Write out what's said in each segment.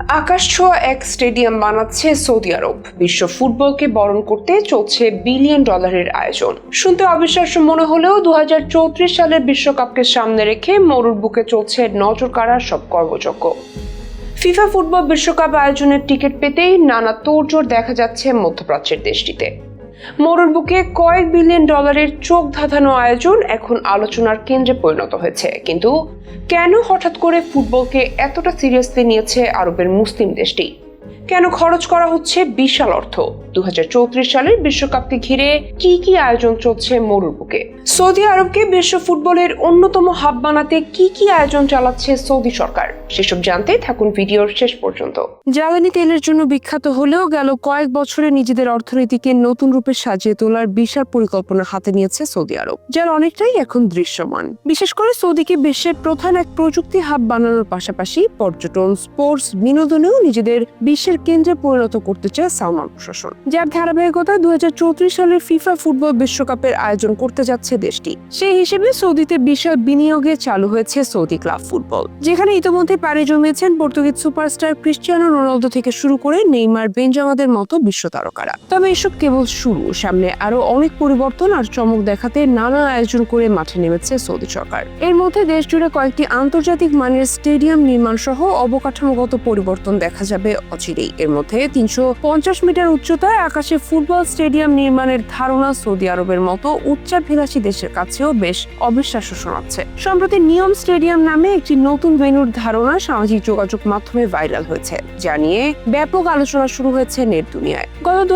আকাশ ছোঁয়া এক স্টেডিয়াম বানাচ্ছে সৌদি আরব। বিশ্ব ফুটবলকে বরণ করতে চলছে বিলিয়ন ডলারের আয়োজন। শুনতে অবিশ্বাস্য মনে হলেও দু হাজার চৌত্রিশ সালের বিশ্বকাপকে সামনে রেখে মরুর বুকে চলছে নজর কাড়ার সব কর্মযজ্ঞ। ফিফা ফুটবল বিশ্বকাপ আয়োজনের টিকিট পেতেই নানা তোড়জোড় দেখা যাচ্ছে মধ্যপ্রাচ্যের দেশটিতে। মরুর বুকে কয়েক বিলিয়ন ডলারের চোখ ধাঁধানো আয়োজন এখন আলোচনার কেন্দ্রে পরিণত হয়েছে। কিন্তু কেন হঠাৎ করে ফুটবলকে এতটা সিরিয়াসলি নিয়েছে আরবের মুসলিম দেশটি? কেন খরচ করা হচ্ছে বিশাল অর্থ? দু হাজার চৌত্রিশ সালের বিশ্বকাপকে ঘিরে কি কি আয়োজন চলছে মরুর সৌদি আরবকে বিশ্ব ফুটবলের অন্যতম হাব বানাতে কি কি আয়োজন চালাচ্ছে সৌদি সরকার? সেসব জানতে থাকুন ভিডিওর শেষ পর্যন্ত। জ্বালানি তেলের জন্য বিখ্যাত হলেও গেল কয়েক বছরে নিজেদের অর্থনীতিকে নতুন রূপে সাজিয়ে তোলার বিশাল পরিকল্পনা হাতে নিয়েছে সৌদি আরব, যার অনেকটাই এখন দৃশ্যমান। বিশেষ করে সৌদিকে বিশ্বের প্রধান এক প্রযুক্তি হাব বানানোর পাশাপাশি পর্যটন, স্পোর্টস, বিনোদনেও নিজেদের বিশ্বের কেন্দ্রে পরিণত করতে চায় সালমান প্রশাসন। যার ধারাবাহিকতায় দু হাজার চৌত্রিশ সালের ফিফা ফুটবল বিশ্বকাপের আয়োজন করতে যাচ্ছে দেশটি। সেই হিসেবে সৌদিতে বিশাল বিনিয়োগে চালু হয়েছে সৌদি ক্লাব ফুটবল, যেখানে ইতিমধ্যে পাড়ি জমিয়েছেন পর্তুগিজ সুপারস্টার ক্রিস্টিয়ানো রোনালদো থেকে শুরু করে নেইমার বেঞ্জামাদের মতো বিশ্ব তারকারা। তবে এসব কেবল শুরু, সামনে আরও অনেক পরিবর্তন আর চমক দেখাতে নানা আয়োজন করে মাঠে নেমেছে সৌদি সরকার। এর মধ্যে দেশ জুড়ে কয়েকটি আন্তর্জাতিক মানের স্টেডিয়াম নির্মাণ সহ অবকাঠামোগত পরিবর্তন দেখা যাবে অচিরেই। এর মধ্যে তিনশো পঞ্চাশ মিটার উচ্চতায় আকাশে ফুটবল স্টেডিয়াম নির্মাণের ধারণা সৌদি আরবের মতো উচ্চাভিলাষী দেশের কাছেও বেশ অবিশ্বাস্য শোনাচ্ছে। সম্প্রতি নিয়ম স্টেডিয়াম নামে একটি নতুন ভেন্যুর ধারণা সামাজিক যোগাযোগ মাধ্যমে ভাইরাল হয়েছে, যা নিয়ে ব্যাপক আলোচনা শুরু হয়েছে নেট দুনিয়ায়। গত দু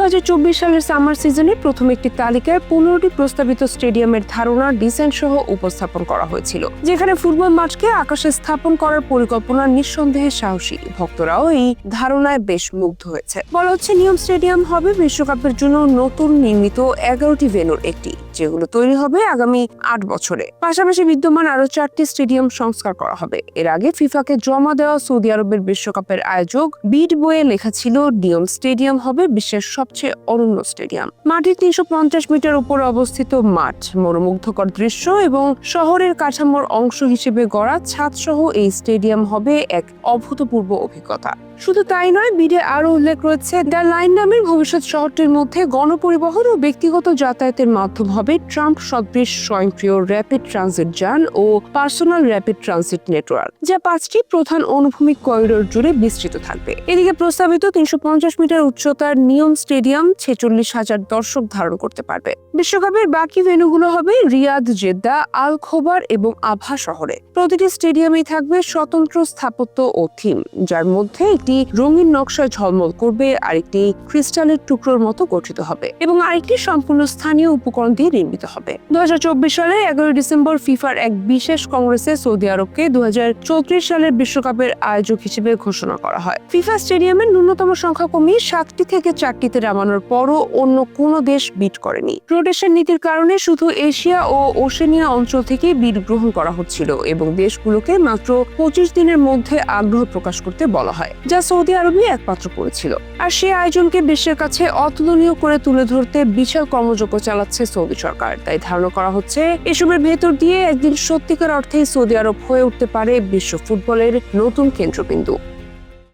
সালের সামার সিজনে প্রথম একটি তালিকায় পনেরোটি প্রস্তাবিত স্টেডিয়ামের ধারণা ডিসেন্ট সহ উপস্থাপন করা হয়েছিল, যেখানে ফুটবল মাঠকে আকাশে স্থাপন করার পরিকল্পনা নিঃসন্দেহে সাহসী। ভক্তরাও এই ধারণায় বেশ মুগ্ধ হয়েছে। বলা হচ্ছে নিয়ম স্টেডিয়াম হবে বিশ্বকাপের জন্য নতুন নির্মিত এগারোটি ভেন্যুর একটি, যেগুলো তৈরি হবে আগামী আট বছরে। পাশাপাশি বিদ্যমান আরও চারটি স্টেডিয়াম সংস্কার করা হবে। এর আগে ফিফাকে জমা দেওয়া সৌদি আরবের বিশ্বকাপের আয়োজক বিট বইয়ে লেখা ছিল নিয়ম স্টেডিয়াম হবে বিশ্বের সবচেয়ে অনন্য স্টেডিয়াম। মাটির তিনশো পঞ্চাশ মিটার উপরে অবস্থিত মাঠ, মনোমুগ্ধকর দৃশ্য এবং শহরের কাঠামোর অংশ হিসেবে গড়া ছাদ সহ এই স্টেডিয়াম হবে এক অভূতপূর্ব অভিজ্ঞতা। শুধু তাই নয় বিডে আরও উল্লেখ রয়েছে, দ্য লাইন নামের ভবিষ্যৎ শহরটির মধ্যে গণপরিবহন ও ব্যক্তিগত যাতায়াতের মাধ্যম হবে ট্রাম্প সদৃশ স্বয়ংক্রিয় র্যাপিড ট্রানজিট যান ও পার্সোনাল র্যাপিড ট্রানজিট নেটওয়ার্ক, যা পাঁচটি প্রধান অনুভূমিক করিডোর জুড়ে বিস্তৃত থাকবে। এদিকে প্রস্তাবিত তিনশো পঞ্চাশ মিটার উচ্চতার নিয়ম স্টেডিয়াম ছেচল্লিশ হাজার দর্শক ধারণ করতে পারবে। বিশ্বকাপের বাকি ভেন্যুগুলো হবে রিয়াদ, জেদ্দা, আল খোবার এবং আভা শহরে। প্রতিটি স্টেডিয়ামেই থাকবে স্বতন্ত্র স্থাপত্য ও থিম, যার মধ্যে একটি রঙিন নকশায় ঝলমল করবে, আরেকটি ক্রিস্টালের টুকরোর মতো গঠিত হবে এবং আরেকটি সম্পূর্ণ স্থানীয় উপকরণ দিয়ে নির্মিত হবে। দু সালে এগারোই ডিসেম্বর ফিফার এক বিশেষ কংগ্রেসে সৌদি আরবকে দু সালের বিশ্বকাপের আয়োজক হিসেবে ঘোষণা করা হয়। ফিফা স্টেডিয়ামের ন্যূনতম সংখ্যা কমিয়ে সাতটি থেকে চারটিতে নামানোর পরও অন্য কোনো দেশ বিট করেনি। রোটেশন নীতির কারণে শুধু এশিয়া ও ওশেনিয়া অঞ্চল থেকে বিট গ্রহণ করা হচ্ছিল এবং দেশগুলোকে মাত্র পঁচিশ দিনের মধ্যে আগ্রহ প্রকাশ করতে বলা হয় সৌদি আরবই একমাত্র করেছিল আর সেই আয়োজনকে বিশ্বের কাছে অতুলনীয় করে তুলে ধরতে বিশাল কর্মযজ্ঞ চালাচ্ছে সৌদি সরকার। তাই ধারণা করা হচ্ছে, এসবের ভেতর দিয়ে একদিন সত্যিকার অর্থে সৌদি আরব হয়ে উঠতে পারে বিশ্ব ফুটবলের নতুন কেন্দ্রবিন্দু।